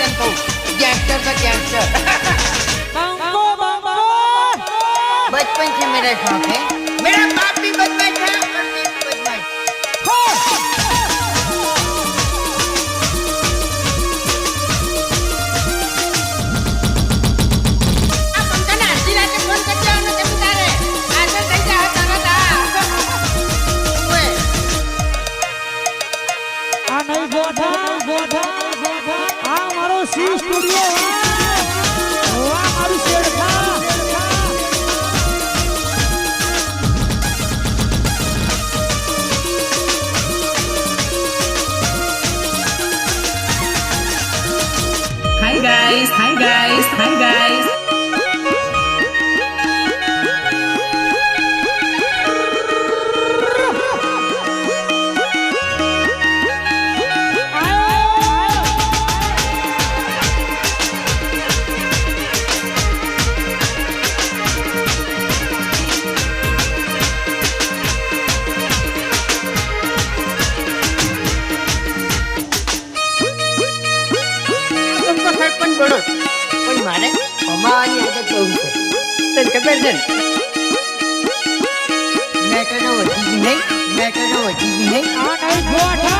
and boom. Gangster the gangster. बचपन से मेरा शौक है मेरा बाप Studio 啊！ગરદન મેં કનો વધી નહીં મેં કનો વધી નહીં. આ નહીં ગોઠ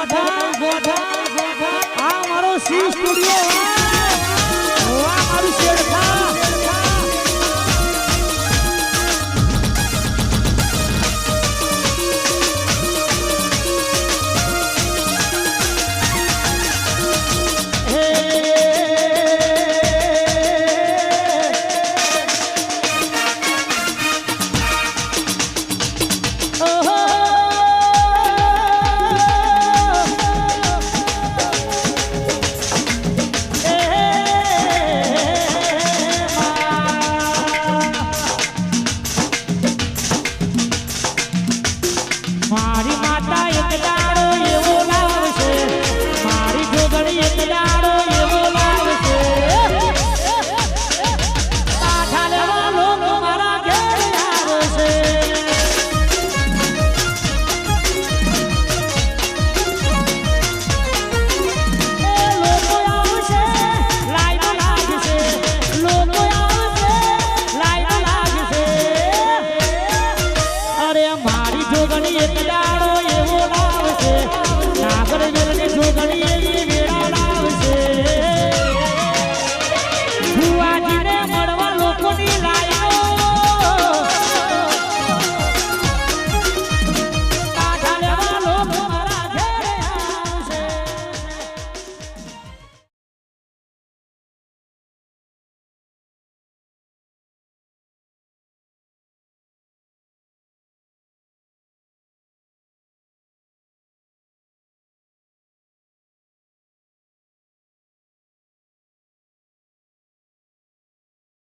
ગોઠા ગોઠા આ મારો સી સ્ટુડિયો.